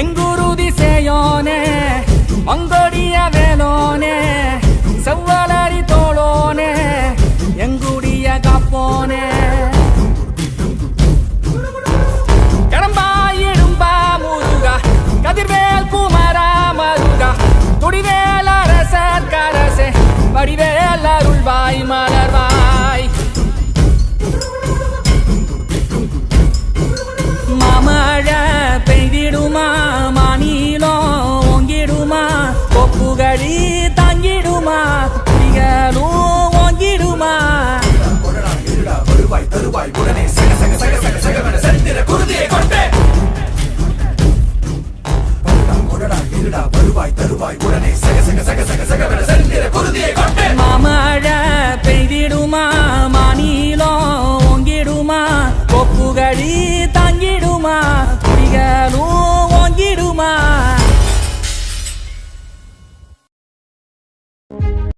செங்குருதி சேயோனே மங்கொடிய வேலோனே செவ்வலரி தோளோனே எங்குடிய காப்போனே. கடம்பா இடும்பா முருகா கதிர்வேல் குமரா மருகா துடிவேல் மழை தாங்கிடுமா? திகழும் ஓங்கிடுமா வருவாய் தருவாய் உடனே சக சக சக சக சகவன சரித்திர